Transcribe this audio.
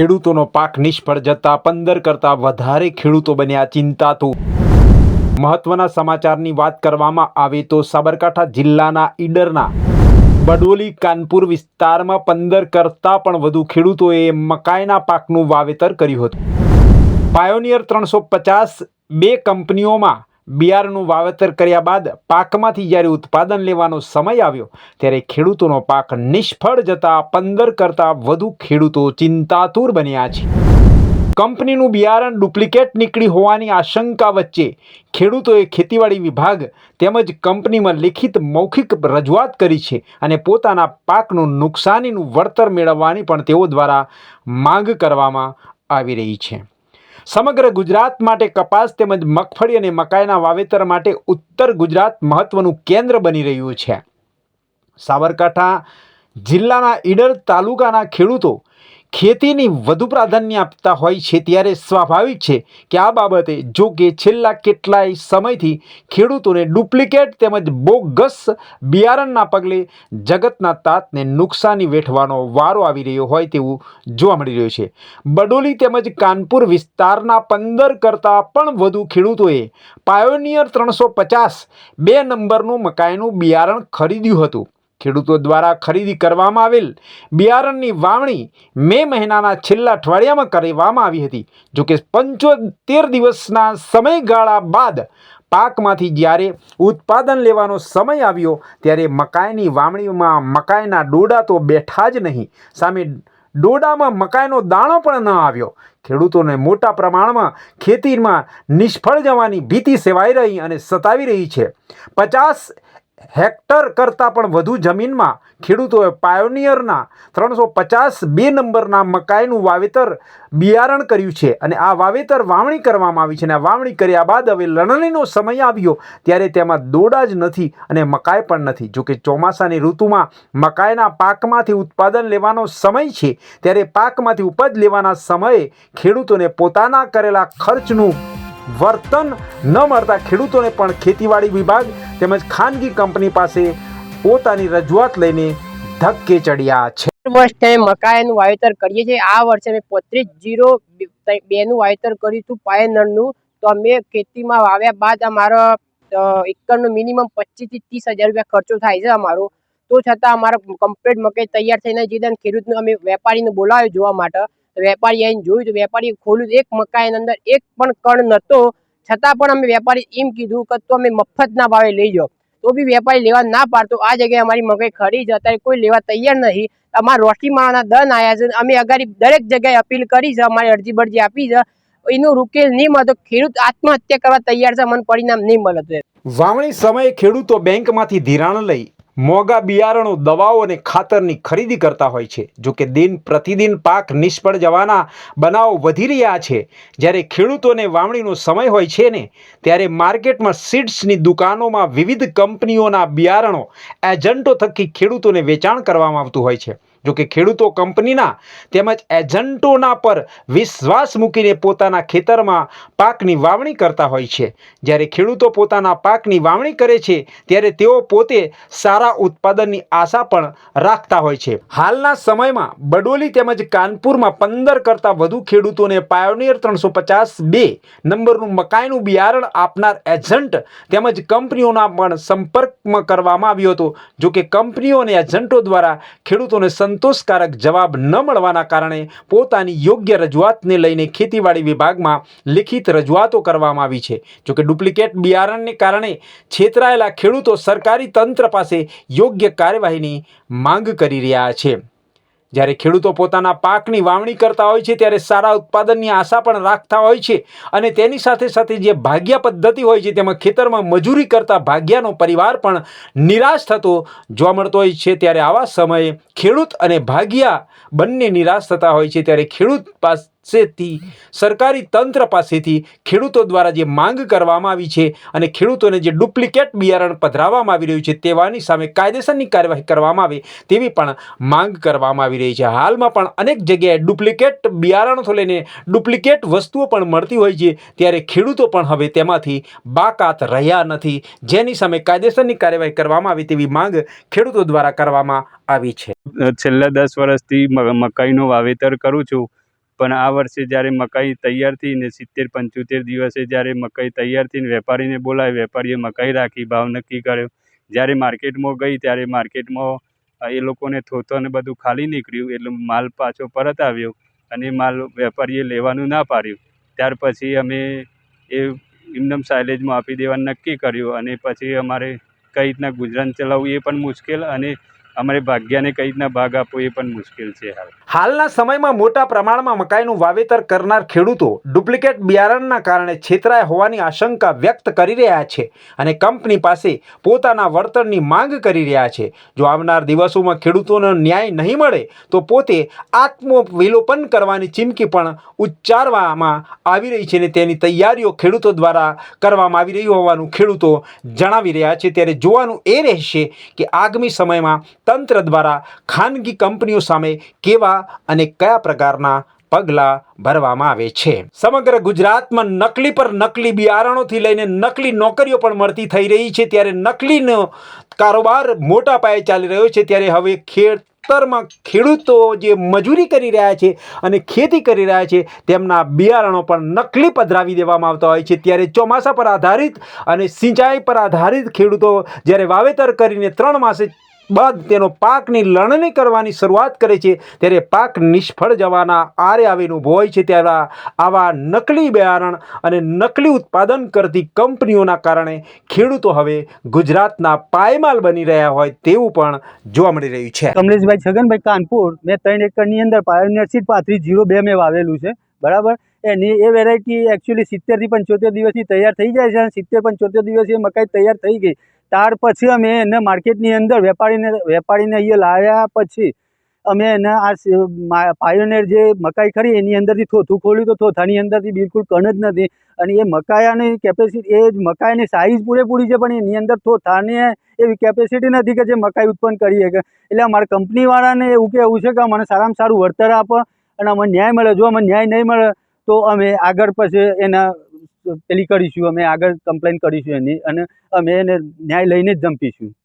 ખેડૂતોનો પાક નિષ્ફળ જતા પંદર કરતાં વધારે ખેડૂતો બન્યા ચિંતાતું. મહત્વના સમાચારની વાત કરવામાં આવે તો સાબરકાંઠા જિલ્લાના ઈડરના બડોલી, કાનપુર વિસ્તારમાં પંદર કરતાં પણ વધુ ખેડૂતોએ મકાઈના પાકનું વાવેતર કર્યું હતું. પાયોનિયર ત્રણસો પચાસ બે કંપનીઓમાં બિયારણનું વાવેતર કર્યા બાદ પાકમાંથી જ્યારે ઉત્પાદન લેવાનો સમય આવ્યો, ત્યારે ખેડૂતોનો પાક નિષ્ફળ જતા પંદર કરતાં વધુ ખેડૂતો ચિંતાતુર બન્યા છે. કંપનીનું બિયારણ ડુપ્લિકેટ નીકળી હોવાની આશંકા વચ્ચે ખેડૂતોએ ખેતીવાડી વિભાગ તેમજ કંપનીમાં લિખિત મૌખિક રજૂઆત કરી છે અને પોતાના પાકનું નુકસાનીનું વળતર મેળવવાની પણ તેઓ દ્વારા માંગ કરવામાં આવી રહી છે. સમગ્ર ગુજરાત માટે કપાસ તેમજ મગફળી અને મકાઈના વાવેતર માટે ઉત્તર ગુજરાત મહત્વનું કેન્દ્ર બની રહ્યું છે. સાબરકાંઠા જિલ્લાના ઈડર તાલુકાના ખેડૂતો ખેતીની વધુ પ્રાધાન્ય આપતા હોય છે ત્યારે સ્વાભાવિક છે કે આ બાબતે જો કે છેલ્લા કેટલાય સમયથી ખેડૂતોને ડુપ્લિકેટ તેમજ બોગસ બિયારણના પગલે જગતના તાતને નુકસાની વેઠવાનો વારો આવી રહ્યો હોય તેવું જોવા મળી રહ્યું છે. બડોલી તેમજ કાનપુર વિસ્તારના પંદર કરતાં પણ વધુ ખેડૂતોએ પાયોનિયર ત્રણસો પચાસ બે નંબરનું મકાઈનું બિયારણ ખરીદ્યું હતું. ખેડૂતો દ્વારા ખરીદી કરવામાં આવેલ બિયારણની વાવણી મે મહિનાના છેલ્લા અઠવાડિયામાં કરવામાં આવી હતી. જોકે પંચોતેર દિવસના સમયગાળા બાદ પાકમાંથી જ્યારે ઉત્પાદન લેવાનો સમય આવ્યો, ત્યારે મકાઈની વાવણીમાં મકાઈના ડોડા તો બેઠા જ નહીં. સામે ડોડામાં મકાઈનો દાણો પણ ન આવ્યો. ખેડૂતોને મોટા પ્રમાણમાં ખેતીમાં નિષ્ફળ જવાની ભીતિ સેવાઈ રહી અને સતાવી રહી છે. પચાસ હેક્ટર કરતાં પણ વધુ જમીનમાં ખેડૂતોએ પાયોનિયરના ત્રણસો પચાસ બે નંબરના મકાઈનું વાવેતર બિયારણ કર્યું છે અને આ વાવેતર વાવણી કરવામાં આવી છે અને આ વાવણી કર્યા બાદ હવે લણણીનો સમય આવ્યો ત્યારે તેમાં દોડા જ નથી અને મકાઈ પણ નથી. જોકે ચોમાસાની ઋતુમાં મકાઈના પાકમાંથી ઉત્પાદન લેવાનો સમય છે, ત્યારે પાકમાંથી ઉપજ લેવાના સમયે ખેડૂતોને પોતાના કરેલા ખર્ચનું વર્તન ન મળતા ખેડૂતોને પણ ખેતીવાડી વિભાગ તેમજ ખાનગી કંપની પાસે પોતાની રજૂઆત લઈને ધક્કે ચડ્યા છે. વર્ષે મકાઈનું વાવેતર કરીએ છીએ. આ વર્ષે અમે પોત્રીસ જીરો બેનું વાવેતર કર્યું હતું પાયનળનું. તો અમે ખેતીમાં વાવ્યા બાદ અમારો એકરનો મિનિમમ પચીસથી ત્રીસ હજાર રૂપિયા ખર્ચો થાય છે અમારો. તો છતાં અમારો કમ્પ્લીટ મકાઈ તૈયાર થઈને જીદન ખેડૂતને અમે વેપારીને બોલાવ્યો જોવા માટે. વેપારી આવીને જોયું તો વેપારીએ ખોલ્યું એક મકાઈની અંદર એક પણ કણ નહોતો. છતાં પણ અમે વેપારી એમ કીધું કે તો અમે મફતના ભાવે લઈ જાઓ. તો બી વેપારી લેવા ના પાડતો. આ જગ્યાએ અમારી મકાઈ ખરી છે અત્યારે કોઈ લેવા તૈયાર નથી. અમારા રોટલી માળાના દન આવ્યા છે અમે અગાડી દરેક જગ્યાએ અપીલ કરી છે, અમારી અરજી બરજી આપી છે. એનો ઉકેલ નહીં મળતો ખેડૂત આત્મહત્યા કરવા તૈયાર છે, મને પરિણામ નહીં મળતું વાવણી સમયે ખેડૂતો બેંકમાંથી ધિરાણ લઈ મોંઘા બિયારણો, દવાઓ અને ખાતરની ખરીદી કરતા હોય છે. જોકે દિન પ્રતિદિન પાક નિષ્ફળ જવાના બનાવો વધી રહ્યા છે. જ્યારે ખેડૂતોને વાવણીનો સમય હોય છે ને, ત્યારે માર્કેટમાં સીડ્સની દુકાનોમાં વિવિધ કંપનીઓના બિયારણો, એજન્ટો થકી ખેડૂતોને વેચાણ કરવામાં આવતું હોય છે. જો કે ખેડૂતો કંપનીના તેમજ એજન્ટોના પર વિશ્વાસ મૂકીને પોતાના ખેતરમાં પાકની વાવણી કરતા હોય છે. જ્યારે ખેડૂતો પોતાના પાકની વાવણી કરે છે, ત્યારે તેઓ પોતે સારા ઉત્પાદનની આશા પણ રાખતા હોય છે. હાલના સમયમાં બડોલી તેમજ કાનપુરમાં પંદર કરતાં વધુ ખેડૂતોને પાયોનિયર ત્રણસો પચાસ બે નંબરનું મકાઈનું બિયારણ આપનાર એજન્ટ તેમજ કંપનીઓના પણ સંપર્કમાં કરવામાં આવ્યો હતો. જો કે કંપનીઓ અને એજન્ટો દ્વારા ખેડૂતોને સંતોષકારક જવાબ ન મળવાના કારણે પોતાની યોગ્ય રજૂઆતને લઈને ખેતીવાડી વિભાગમાં લિખિત રજૂઆતો કરવામાં આવી છે. જોકે ડુપ્લિકેટ બિયારણને કારણે છેતરાયેલા ખેડૂતો સરકારી તંત્ર પાસે યોગ્ય કાર્યવાહીની માંગ કરી રહ્યા છે. જ્યારે ખેડૂતો પોતાના પાકની વાવણી કરતા હોય છે, ત્યારે સારા ઉત્પાદનની આશા પણ રાખતા હોય છે અને તેની સાથે સાથે જે ભાગ્યા પદ્ધતિ હોય છે, તેમાં ખેતરમાં મજૂરી કરતા ભાગ્યાનો પરિવાર પણ નિરાશ થતો જોવા મળતો હોય છે. ત્યારે આવા સમયે ખેડૂત અને ભાગ્યા બંને નિરાશ થતા હોય છે. ત્યારે ખેડૂત પાસેથી સરકારી તંત્ર પાસેથી ખેડૂતો દ્વારા જે માંગ કરવામાં આવી છે અને ખેડૂતોને જે ડુપ્લિકેટ બિયારણ પધરાવવામાં આવી રહ્યું છે તેવાની સામે કાયદેસરની કાર્યવાહી કરવામાં આવે તેવી પણ માંગ કરવામાં આવી રહી છે. હાલમાં પણ અનેક જગ્યાએ ડુપ્લિકેટ બિયારણથી લઈને ડુપ્લિકેટ વસ્તુઓ પણ મળતી હોય છે ત્યારે ખેડૂતો પણ હવે તેમાંથી બાકાત રહ્યા નથી. જેની સામે કાયદેસરની કાર્યવાહી કરવામાં આવે તેવી માંગ ખેડૂતો દ્વારા કરવામાં આવી છે. છેલ્લા દસ વર્ષથી મકાઈનું વાવેતર કરું છું. પણ આ વર્ષે જ્યારે મકાઈ તૈયાર થઈ ને સિત્તેર પંચોતેર દિવસે જ્યારે મકાઈ તૈયાર થઈને વેપારીને બોલાવી, વેપારીએ મકાઈ રાખી, ભાવ નક્કી કર્યો. જ્યારે માર્કેટમાં ગઈ, ત્યારે માર્કેટમાં એ લોકોને થોતો ને બધું ખાલી નીકળ્યું, એટલે માલ પાછો પરત આવ્યો અને માલ વેપારીએ લેવાનું ના પાડ્યું. ત્યાર પછી અમે એ એમનેમ સાઇલેજમાં આપી દેવાનું નક્કી કર્યું અને પછી અમારે કઈ રીતના ગુજરાન ચલાવવું એ પણ મુશ્કેલ અને અમારે ભાગ્યાને કઈ રીતના ભાગ આપવો એ પણ મુશ્કેલ છે હાલ. હાલના સમયમાં મોટા પ્રમાણમાં મકાઈનું વાવેતર કરનાર ખેડૂતો ડુપ્લિકેટ બિયારણના કારણે છેતરાય હોવાની આશંકા વ્યક્ત કરી રહ્યા છે અને કંપની પાસે પોતાના વળતરની માંગ કરી રહ્યા છે. જો આવનાર દિવસોમાં ખેડૂતોનો ન્યાય નહીં મળે, તો પોતે આત્મવિલોપન કરવાની ચીમકી પણ ઉચ્ચારવામાં આવી રહી છે અને તેની તૈયારીઓ ખેડૂતો દ્વારા કરવામાં આવી રહી હોવાનું ખેડૂતો જણાવી રહ્યા છે. ત્યારે જોવાનું એ રહેશે કે આગામી સમયમાં તંત્ર દ્વારા ખાનગી કંપનીઓ સામે કેવા અને કયા પ્રકારના પગલાં ભરવામાં આવે છે. સમગ્ર ગુજરાતમાં નકલી પર નકલી બિયારણોથી લઈને નકલી નોકરીઓ પણ મળતી થઈ રહી છે. ત્યારે નકલીનો કારોબાર મોટા પાયે ચાલી રહ્યો છે. ત્યારે હવે ખેતરમાં ખેડૂતો જે મજૂરી કરી રહ્યા છે અને ખેતી કરી રહ્યા છે, તેમના બિયારણો પણ નકલી પધરાવી દેવામાં આવતા હોય છે. ત્યારે ચોમાસા પર આધારિત અને સિંચાઈ પર આધારિત ખેડૂતો જ્યારે વાવેતર કરીને ત્રણ માસે બાદ તેનો પાકની લણણી કરવાની શરૂઆત કરે છે. ત્યારે પાક નિષ્ફળ જવાના આરે આવીને ઊભો હોય છે. ત્યારે આવા નકલી બિયારણ અને નકલી ઉત્પાદન કરતી કંપનીઓના કારણે ખેડૂતો હવે ગુજરાતના પાયમાલ બની રહ્યા હોય તેવું પણ જોવા મળી રહ્યું છે. કમલેશભાઈ છગનભાઈ કાનપુર, મેં ત્રણ એકરની અંદર પાયોનિયર સીટ પાથરી જીરો બે મેં વાવેલું છે. બરાબર? એની એ વેરાયટી એકચ્યુઅલી સિત્તેરથી પંચોતેર દિવસની તૈયાર થઈ જાય છે અને સિત્તેર પંચોતેર દિવસે મકાઈ તૈયાર થઈ ગઈ. ત્યાર પછી અમે એને માર્કેટની અંદર વેપારીને વેપારીને અહીંયા લાવ્યા પછી અમે એને આ પાયોનેર જે મકાઈ ખરી એની અંદરથી થોથું ખોલ્યું તો થોથાની અંદરથી બિલકુલ કણ જ નથી. અને એ મકાયાની કેપેસિટી એ જ મકાઈની સાઇઝ પૂરેપૂરી છે, પણ એની અંદર થોથાની એવી કેપેસિટી નથી કે જે મકાઈ ઉત્પન્ન કરી શકે. એટલે અમારે કંપનીવાળાને એવું કહેવું છે કે મને સારામાં સારું વળતર આપો અને અમને ન્યાય મળે. જો અમને ન્યાય નહીં મળે તો અમે આગળ પછી એના પેલી કરીશું અમે આગળ કમ્પ્લેન કરીશું એની અને અમે એને ન્યાય લઈને જ જંપીશું.